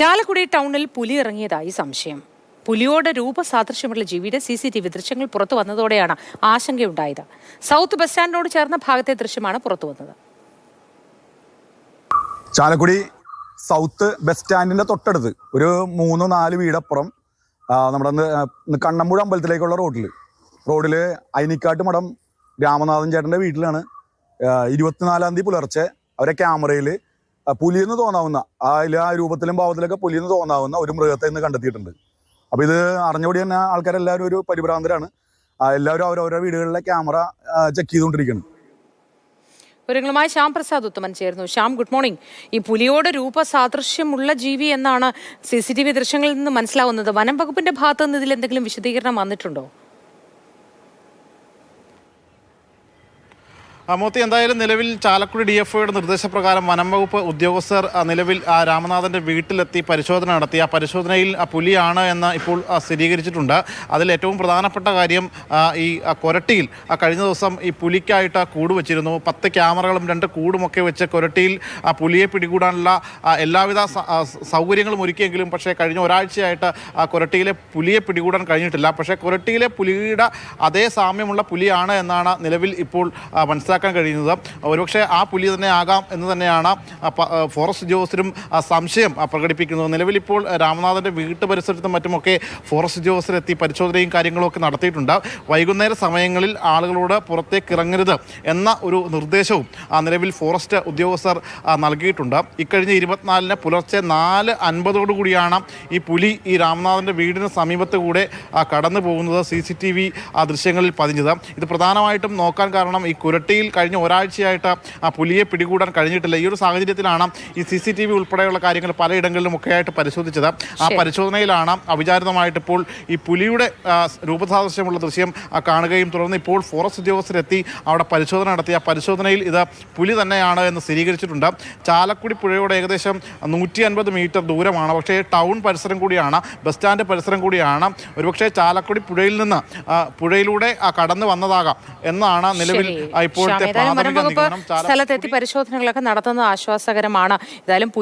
ചാലക്കുടി ടൗണിൽ പുലി ഇറങ്ങിയതായി സംശയം. പുലിയോട് രൂപസാദൃശ്യമുള്ള ജീവിയുടെ സി സി ടി വി ദൃശ്യങ്ങൾ പുറത്തു വന്നതോടെയാണ് ആശങ്കയുണ്ടായത്. സൗത്ത് ബസ് സ്റ്റാൻഡിനോട് ചേർന്ന ഭാഗത്തെ ദൃശ്യമാണ് പുറത്തു വന്നത്. ചാലക്കുടി സൗത്ത് ബസ് സ്റ്റാൻഡിന്റെ തൊട്ടടുത്ത് ഒരു മൂന്ന് നാല് വീടപ്പുറം നമ്മുടെ കണ്ണമ്പുഴ അമ്പലത്തിലേക്കുള്ള റോഡിൽ റോഡിൽ അയിനിക്കാട്ട് മഠം രാമനാഥൻ ചേട്ടന്റെ വീട്ടിലാണ് ഇരുപത്തിനാലാം തീയതി പുലർച്ചെ അവരെ ക്യാമറയിൽ പുലിയെന്ന് തോന്നാവുന്ന ആ ആ രൂപത്തിലും ഭാവത്തിലൊക്കെ പുലിയെന്ന് തോന്നാവുന്ന ഒരു മൃഗത്തെ ഇന്ന് കണ്ടെത്തിയിട്ടുണ്ട്. അപ്പോൾ ഇത് അറിഞ്ഞപടി തന്നെ ആൾക്കാരെല്ലാവരും ഒരു പരിഭ്രാന്തരാണ്. എല്ലാവരും അവരവരുടെ വീടുകളിലെ ക്യാമറ ചെക്ക് ചെയ്തുകൊണ്ടിരിക്കുകയാണ്. വിവരങ്ങളുമായി ശ്യാം പ്രസാദ് ഉത്തമൻ ചേർന്നു ശ്യാം ഗുഡ് മോർണിംഗ് ഈ പുലിയോട് രൂപസാദൃശ്യമുള്ള ജീവി എന്നാണ് സി സി ടി വി ദൃശ്യങ്ങളിൽ നിന്ന് മനസ്സിലാവുന്നത്. വനം വകുപ്പിന്റെ ഭാഗത്തു നിന്ന് ഇതിൽ എന്തെങ്കിലും വിശദീകരണം വന്നിട്ടുണ്ടോ? മോത്തി എന്തായാലും നിലവിൽ ചാലക്കുടി ഡി എഫ് ഒയുടെ നിർദ്ദേശപ്രകാരം വനംവകുപ്പ് ഉദ്യോഗസ്ഥർ നിലവിൽ ആ രാമനാഥന്റെ വീട്ടിലെത്തി പരിശോധന നടത്തി. ആ പരിശോധനയിൽ ആ പുലിയാണ് എന്ന് ഇപ്പോൾ സ്ഥിരീകരിച്ചിട്ടുണ്ട്. അതിൽ ഏറ്റവും പ്രധാനപ്പെട്ട കാര്യം ഈ കൊരട്ടിയിൽ കഴിഞ്ഞ ദിവസം ഈ പുലിക്കായിട്ട് കൂട് വെച്ചിരുന്നു. പത്ത് ക്യാമറകളും രണ്ട് കൂടുമൊക്കെ വെച്ച് കൊരട്ടിയിൽ ആ പുലിയെ പിടികൂടാനുള്ള എല്ലാവിധ സൗകര്യങ്ങളും ഒരുക്കിയെങ്കിലും പക്ഷേ കഴിഞ്ഞ ഒരാഴ്ചയായിട്ട് ആ കൊരട്ടിയിലെ പുലിയെ പിടികൂടാൻ കഴിഞ്ഞിട്ടില്ല. പക്ഷേ കൊരട്ടിയിലെ പുലിയുടെ അതേ സാമ്യമുള്ള പുലിയാണ് എന്നാണ് നിലവിൽ ഇപ്പോൾ ആ, മനസ്സിലാക്കാൻ കഴിയുന്നത്. ഒരുപക്ഷെ ആ പുലി തന്നെ ആകാം എന്ന് തന്നെയാണ് ഫോറസ്റ്റ് ഉദ്യോഗസ്ഥരും സംശയം പ്രകടിപ്പിക്കുന്നത്. നിലവിൽ ഇപ്പോൾ രാമനാഥന്റെ വീട്ടു പരിസരത്തും മറ്റുമൊക്കെ ഫോറസ്റ്റ് ഉദ്യോഗസ്ഥരെത്തി പരിശോധനയും കാര്യങ്ങളും ഒക്കെ നടത്തിയിട്ടുണ്ട്. വൈകുന്നേര സമയങ്ങളിൽ ആളുകളോട് പുറത്തേക്ക് ഇറങ്ങരുത് എന്ന ഒരു നിർദ്ദേശവും നിലവിൽ ഫോറസ്റ്റ് ഉദ്യോഗസ്ഥർ നൽകിയിട്ടുണ്ട്. ഇക്കഴിഞ്ഞ ഇരുപത്തിനാലിന് പുലർച്ചെ നാല് അൻപതോടു കൂടിയാണ് ഈ പുലി ഈ രാമനാഥന്റെ വീടിന് സമീപത്ത് കൂടെ കടന്നു പോകുന്നത് സി സി ടി വി ദൃശ്യങ്ങളിൽ പതിഞ്ഞത്. ഇത് പ്രധാനമായിട്ടും നോക്കാൻ കാരണം ഈ കുരട്ടിയിൽ കഴിഞ്ഞ ഒരാഴ്ചയായിട്ട് ആ പുലിയെ പിടികൂടാൻ കഴിഞ്ഞിട്ടില്ല. ഈ ഒരു സാഹചര്യത്തിലാണ് ഈ സി സി ടി വി ഉൾപ്പെടെയുള്ള കാര്യങ്ങൾ പലയിടങ്ങളിലും ഒക്കെ ആയിട്ട് പരിശോധിച്ചത്. ആ പരിശോധനയിലാണ് അവിചാരിതമായിട്ട് ഇപ്പോൾ ഈ പുലിയുടെ രൂപസാദൃശ്യമുള്ള ദൃശ്യം കാണുകയും തുടർന്ന് ഇപ്പോൾ ഫോറസ്റ്റ് ഉദ്യോഗസ്ഥരെത്തി അവിടെ പരിശോധന നടത്തി. ആ പരിശോധനയിൽ ഇത് പുലി തന്നെയാണ് എന്ന് സ്ഥിരീകരിച്ചിട്ടുണ്ട്. ചാലക്കുടി പുഴയോട് ഏകദേശം നൂറ്റി അൻപത് മീറ്റർ ദൂരമാണ്. പക്ഷേ ടൗൺ പരിസരം കൂടിയാണ് ബസ് സ്റ്റാൻഡ് പരിസരം കൂടിയാണ്. ഒരുപക്ഷെ ചാലക്കുടി പുഴയിൽ നിന്ന് പുഴയിലൂടെ കടന്നു വന്നതാകാം എന്നാണ് നിലവിൽ ശരി. ഏതായാലും വനം വകുപ്പ് സ്ഥലത്തെത്തി പരിശോധനകളൊക്കെ നടത്തുന്നത് ആശ്വാസകരമാണ്. ഏതായാലും